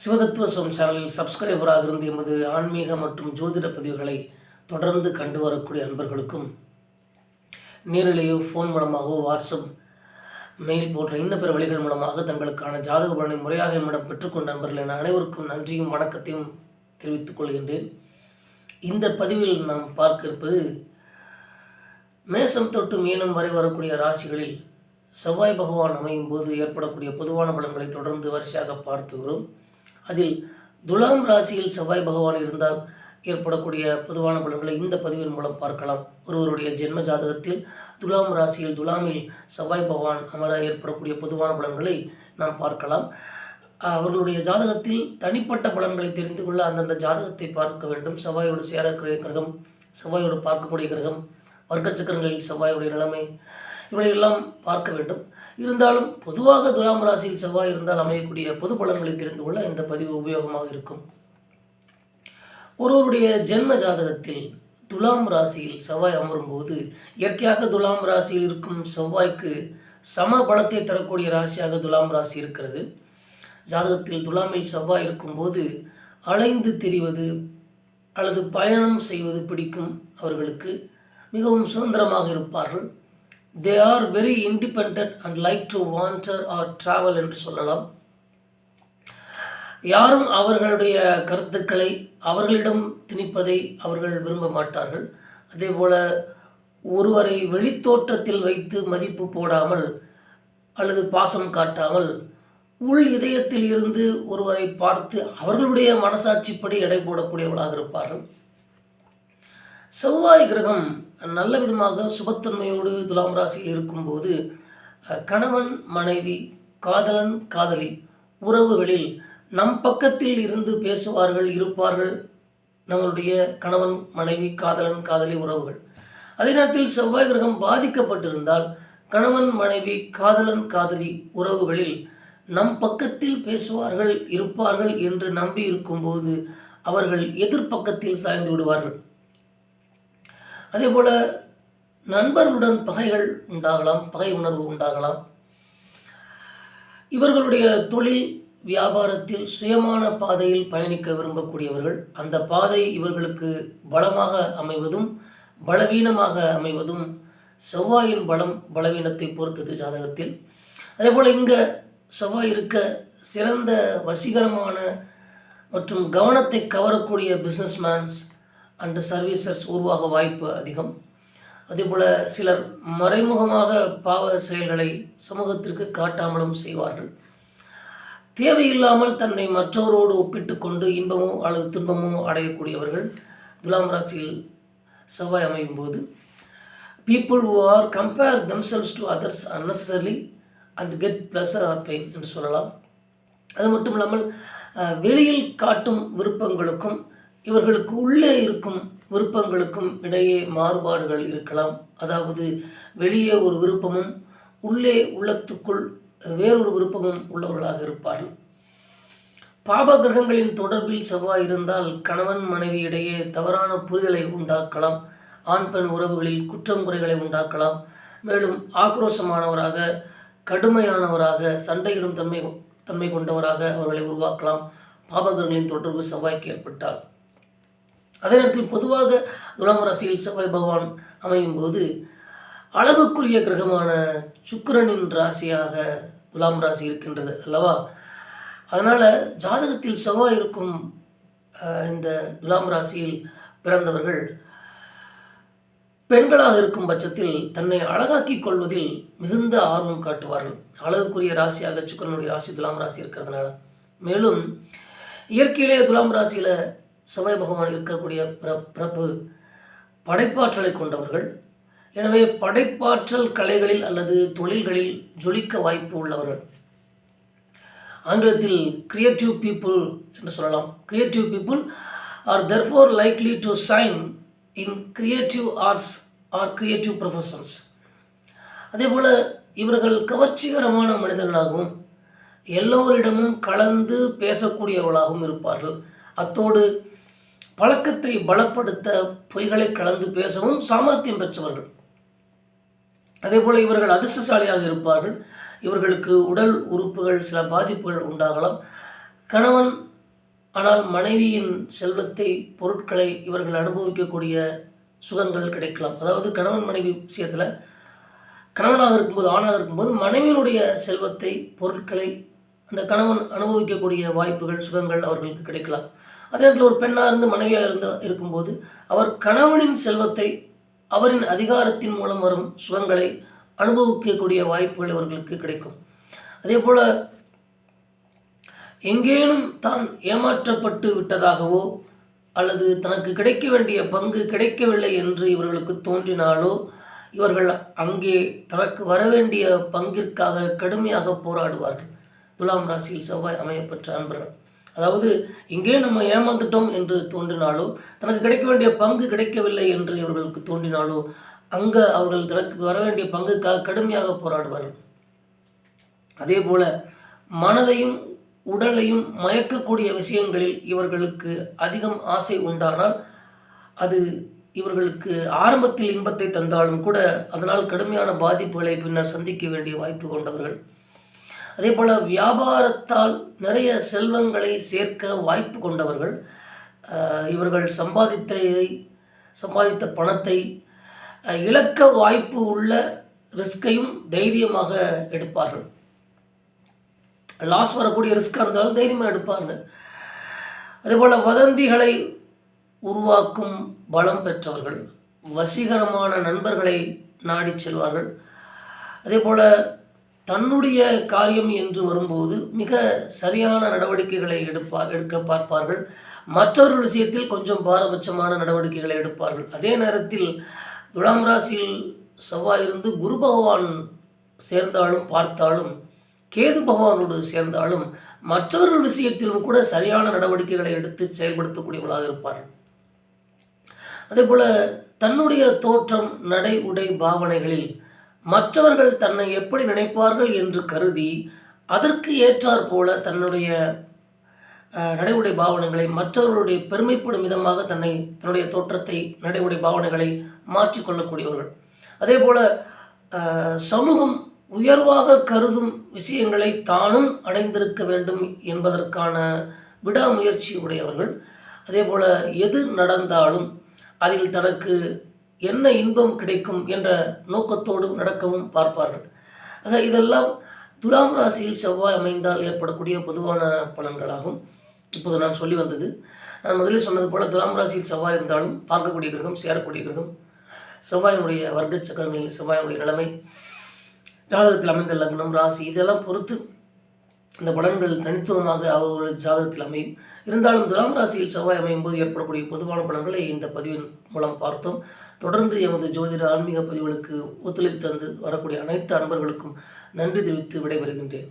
சிவதத்துவ சுவம் சேனலில் சப்ஸ்கிரைபராக இருந்து எமது ஆன்மீக மற்றும் ஜோதிட பதிவுகளை தொடர்ந்து கண்டு வரக்கூடிய அன்பர்களுக்கும் நேரிலேயோ ஃபோன் மூலமாகவோ வாட்ஸ்அப் மெயில் போன்ற இன்ன பிற வழிகள் மூலமாக தங்களுக்கான ஜாதக பலனை முறையாக என்னிடம் பெற்றுக்கொண்ட நண்பர்கள் என அனைவருக்கும் நன்றியும் வணக்கத்தையும் தெரிவித்துக் கொள்கின்றேன். இந்த பதிவில் நாம் பார்க்க இருப்பது மேசம் தொட்டு மீனம் வரை வரக்கூடிய ராசிகளில் செவ்வாய் பகவான் அமையும் போது ஏற்படக்கூடிய பொதுவான பலன்களை தொடர்ந்து வரிசையாக பார்த்துகிறோம் அதில் துலாம் ராசியில் செவ்வாய் பகவான் இருந்தால் ஏற்படக்கூடிய பொதுவான பலன்களை இந்த பதிவின் மூலம் பார்க்கலாம். ஒருவருடைய ஜென்ம ஜாதகத்தில் துலாம் ராசியில் துலாமில் செவ்வாய் பகவான் அமர ஏற்படக்கூடிய பொதுவான பலன்களை நாம் பார்க்கலாம். அவர்களுடைய ஜாதகத்தில் தனிப்பட்ட பலன்களை தெரிந்து கொள்ள அந்தந்த ஜாதகத்தை பார்க்க வேண்டும். செவ்வாயோடு சேரக்கூடிய கிரகம் செவ்வாயோடு பார்க்கக்கூடிய கிரகம் வர்க்க சக்கரங்களில் செவ்வாயுடைய நிலைமை இவையெல்லாம் பார்க்க வேண்டும். இருந்தாலும் பொதுவாக துலாம் ராசியில் செவ்வாய் இருந்தால் அமையக்கூடிய பொது பலன்களை தெரிந்து கொள்ள இந்த பதிவு உபயோகமாக இருக்கும். ஒருவருடைய ஜென்ம ஜாதகத்தில் துலாம் ராசியில் செவ்வாய் அமரும்போது இயற்கையாக துலாம் ராசியில் இருக்கும் செவ்வாய்க்கு சம பலத்தை தரக்கூடிய ராசியாக துலாம் ராசி இருக்கிறது. ஜாதகத்தில் துலாமில் செவ்வாய் இருக்கும்போது அலைந்து திரிவது அல்லது பயணம் செய்வது பிடிக்கும் அவர்களுக்கு. மிகவும் சுதந்திரமாக இருப்பார்கள். They are very independent and like to wander or travel என்று சொல்லலாம். யாரும் அவர்களுடைய கருத்துக்களை அவர்களிடம் திணிப்பதை அவர்கள் விரும்ப மாட்டார்கள். அதேபோல் ஒருவரை வெளித்தோற்றத்தில் வைத்து மதிப்பு போடாமல் அல்லது பாசம் காட்டாமல் உள் இதயத்தில் இருந்து ஒருவரை பார்த்து அவர்களுடைய மனசாட்சிப்படி எடை போடக்கூடியவர்களாக இருப்பார்கள். செவ்வாய் கிரகம் நல்ல விதமாக சுபத்தன்மையோடு துலாம் ராசியில் இருக்கும்போது கணவன் மனைவி காதலன் காதலி உறவுகளில் நம் பக்கத்தில் இருந்து பேசுவார்கள் இருப்பார்கள் நம்மளுடைய கணவன் மனைவி காதலன் காதலி உறவுகள். அதே நேரத்தில் செவ்வாய் கிரகம் பாதிக்கப்பட்டிருந்தால் கணவன் மனைவி காதலன் காதலி உறவுகளில் நம் பக்கத்தில் பேசுவார்கள் இருப்பார்கள் என்று நம்பி இருக்கும்போது அவர்கள் எதிர்ப்பக்கத்தில் சாய்ந்து விடுவார்கள். அதே போல் நண்பர்களுடன் பகைகள் உண்டாகலாம் பகை உணர்வு உண்டாகலாம். இவர்களுடைய தொழில் வியாபாரத்தில் சுயமான பாதையில் பயணிக்க விரும்பக்கூடியவர்கள் அந்த பாதை இவர்களுக்கு பலமாக அமைவதும் பலவீனமாக அமைவதும் செவ்வாயின் பலம் பலவீனத்தை பொறுத்தது ஜாதகத்தில். அதே போல் இங்கே செவ்வாய் இருக்க சிறந்த வசீகரமான மற்றும் கவனத்தை கவரக்கூடிய பிஸ்னஸ்மேன்ஸ் அண்டு சர்வீசர்ஸ் உருவாக வாய்ப்பு அதிகம். அதேபோல் சிலர் மறைமுகமாக பாவ செயல்களை சமூகத்திற்கு காட்டாமலும் செய்வார்கள். தேவையில்லாமல் தன்னை மற்றவரோடு ஒப்பிட்டு கொண்டு இன்பமோ அல்லது துன்பமோ அடையக்கூடியவர்கள் துலாம் ராசியில் செவ்வாய் அமையும் போது people who are compare themselves to others unnecessary and get pleasure or pain என்று சொல்லலாம். அது மட்டும் இல்லாமல் வெளியில் காட்டும் விருப்பங்களுக்கும் இவர்களுக்கு உள்ளே இருக்கும் விருப்பங்களுக்கும் இடையே மாறுபாடுகள் இருக்கலாம். அதாவது வெளியே ஒரு விருப்பமும் உள்ளே உள்ளத்துக்குள் வேறொரு விருப்பமும் உள்ளவர்களாக இருப்பார்கள். பாப கிரகங்களின் தொடர்பில் செவ்வாய் இருந்தால் கணவன் மனைவி இடையே தவறான புரிதலை உண்டாக்கலாம். ஆண் பெண் உறவுகளில் குற்றம் குறைகளை உண்டாக்கலாம். மேலும் ஆக்ரோஷமானவராக கடுமையானவராக சண்டையிடும் தன்மை தன்மை கொண்டவராக அவர்களை உருவாக்கலாம். பாபகர்களின் தொடர்பு செவ்வாய்க்கு ஏற்பட்டால். அதே நேரத்தில் பொதுவாக துலாம் ராசியில் செவ்வாய் பகவான் அமையும் போது அழகுக்குரிய கிரகமான சுக்கரனின் ராசியாக துலாம் ராசி இருக்கின்றது அல்லவா? அதனால் ஜாதகத்தில் செவ்வாய் இருக்கும் இந்த துலாம் ராசியில் பிறந்தவர்கள் பெண்களாக இருக்கும் பட்சத்தில் தன்னை அழகாக்கிக் கொள்வதில் மிகுந்த ஆர்வம் காட்டுவார்கள். அழகுக்குரிய ராசியாக சுக்கரனுடைய ராசி துலாம் ராசி இருக்கிறதுனால. மேலும் இயற்கையிலே துலாம் ராசியில் சமய பகவான் இருக்கக்கூடிய பிர பிறப்பு படைப்பாற்றலை கொண்டவர்கள். எனவே படைப்பாற்றல் கலைகளில் அல்லது தொழில்களில் ஜொலிக்க வாய்ப்பு உள்ளவர்கள். ஆங்கிலத்தில் கிரியேட்டிவ் பீப்புள் என்று சொல்லலாம். Creative people are therefore likely to shine in creative arts or creative professions அதேபோல் இவர்கள் கவர்ச்சிகரமான மனிதர்களாகவும் எல்லோரிடமும் கலந்து பேசக்கூடியவர்களாகவும் இருப்பார்கள். அத்தோடு பழக்கத்தை பலப்படுத்த பொய்களை கலந்து பேசவும் சாமர்த்தியம் பெற்றவர்கள். அதேபோல் இவர்கள் அதிர்ஷ்டசாலியாக இருப்பார்கள். இவர்களுக்கு உடல் உறுப்புகள் சில பாதிப்புகள் உண்டாகலாம். கணவன் ஆனால் மனைவியின் செல்வத்தை பொருட்களை இவர்கள் அனுபவிக்கக்கூடிய சுகங்கள் கிடைக்கலாம். அதாவது கணவன் மனைவி விஷயத்தில் கணவனாக இருக்கும்போது ஆணாக இருக்கும்போது மனைவியினுடைய செல்வத்தை பொருட்களை அந்த கணவன் அனுபவிக்கக்கூடிய வாய்ப்புகள் சுகங்கள் அவர்களுக்கு கிடைக்கலாம். அதே நேரத்தில் ஒரு பெண்ணாக இருந்து மனைவியாக இருந்த இருக்கும்போது அவர் கணவனின் செல்வத்தை அவரின் அதிகாரத்தின் மூலம் வரும் சுகங்களை அனுபவிக்கக்கூடிய வாய்ப்புகள் அவர்களுக்கு கிடைக்கும். அதே போல் எங்கேனும் தான் ஏமாற்றப்பட்டு விட்டதாகவோ அல்லது தனக்கு கிடைக்க வேண்டிய பங்கு கிடைக்கவில்லை என்று இவர்களுக்கு தோன்றினாலோ இவர்கள் அங்கே தனக்கு வரவேண்டிய பங்கிற்காக கடுமையாக போராடுவார்கள். துலாம் ராசியில் செவ்வாய் அமையப்பெற்ற அன்பர்கள். அதாவது இங்கே நம்ம ஏமாந்துட்டோம் என்று தோன்றினாலோ தனக்கு கிடைக்க வேண்டிய பங்கு கிடைக்கவில்லை என்று இவர்களுக்கு தோன்றினாலோ அங்கே அவர்கள் தனக்கு வர வேண்டிய பங்குக்காக கடுமையாக போராடுவார்கள். அதே போல மனதையும் உடலையும் மயக்கக்கூடிய விஷயங்களில் இவர்களுக்கு அதிகம் ஆசை உண்டானால் அது இவர்களுக்கு ஆரம்பத்தில் இன்பத்தை தந்தாலும் கூட அதனால் கடுமையான பாதிப்புகளை பின்னர் சந்திக்க வேண்டிய வாய்ப்பு கொண்டவர்கள். அதே போல் வியாபாரத்தால் நிறைய செல்வங்களை சேர்க்க வாய்ப்பு கொண்டவர்கள் இவர்கள் சம்பாதித்த சம்பாதித்த பணத்தை இழக்க வாய்ப்பு உள்ள ரிஸ்கையும் தைரியமாக எடுப்பார்கள். லாஸ் வரக்கூடிய ரிஸ்க்காக இருந்தாலும் தைரியமாக எடுப்பாங்க. அதேபோல் வதந்திகளை உருவாக்கும் பலம் பெற்றவர்கள் வசீகரமான நண்பர்களை நாடிச் செல்வார்கள். அதேபோல் தன்னுடைய காரியம் என்று வரும்போது மிக சரியான நடவடிக்கைகளை எடுப்பா எடுக்க பார்ப்பார்கள். மற்றவர்கள் விஷயத்தில் கொஞ்சம் பாரபட்சமான நடவடிக்கைகளை எடுப்பார்கள். அதே நேரத்தில் துலாம் ராசியில் செவ்வாய் இருந்து குரு பகவான் சேர்ந்தாலும் பார்த்தாலும் கேது பகவானோடு சேர்ந்தாலும் மற்றவர்கள் விஷயத்திலும் கூட சரியான நடவடிக்கைகளை எடுத்து செயல்படுத்தக்கூடியவர்களாக இருப்பார்கள். அதேபோல தன்னுடைய தோற்றம் நடை உடை பாவனைகளில் மற்றவர்கள் தன்னை எப்படி நினைப்பார்கள் என்று கருதி அதற்கு ஏற்றாற் போல தன்னுடைய நடைமுறை நடை உடை பாவனைகளை மற்றவர்களுடைய பெருமைப்படும் விதமாக தன்னை தன்னுடைய தோற்றத்தை நடை உடை பாவனைகளை மாற்றிக்கொள்ளக்கூடியவர்கள் அதே போல் சமூகம் உயர்வாக கருதும் விஷயங்களை தானும் அடைந்திருக்க வேண்டும் என்பதற்கான விடாமுயற்சி உடையவர்கள். அதே போல் எது நடந்தாலும் அதில் தனக்கு என்ன இன்பம் கிடைக்கும் என்ற நோக்கத்தோடு நடக்கவும் பார்ப்பார்கள். ஆக இதெல்லாம் துலாம் ராசியில் செவ்வாய் அமைந்தால் ஏற்படக்கூடிய பொதுவான பலன்களாகும். இப்போது நான் சொல்லி வந்தது நான் முதலில் சொன்னது போல துலாம் ராசியில் செவ்வாய் இருந்தாலும் பார்க்கக்கூடிய கிரகம் சேரக்கூடிய கிரகம் செவ்வாயினுடைய வர்க்க சக்கரங்களில் செவ்வாயினுடைய நிலைமை ஜாதகத்தில் அமைந்த லக்னம் ராசி இதெல்லாம் பொறுத்து இந்த பலன்கள் தனித்துவமாக அவர்களது ஜாதகத்தில் அமையும். இருந்தாலும் துலாம் ராசியில் செவ்வாய் அமையும் போது ஏற்படக்கூடிய பொதுவான பலன்களை இந்த பதிவின் மூலம் பார்த்தோம். தொடர்ந்து எமது ஜோதிட ஆன்மீக பதிவுகளுக்கு ஒத்துழைப்பு தந்து வரக்கூடிய அனைத்து அன்பர்களுக்கும் நன்றி தெரிவித்து விடைபெறுகின்றேன்.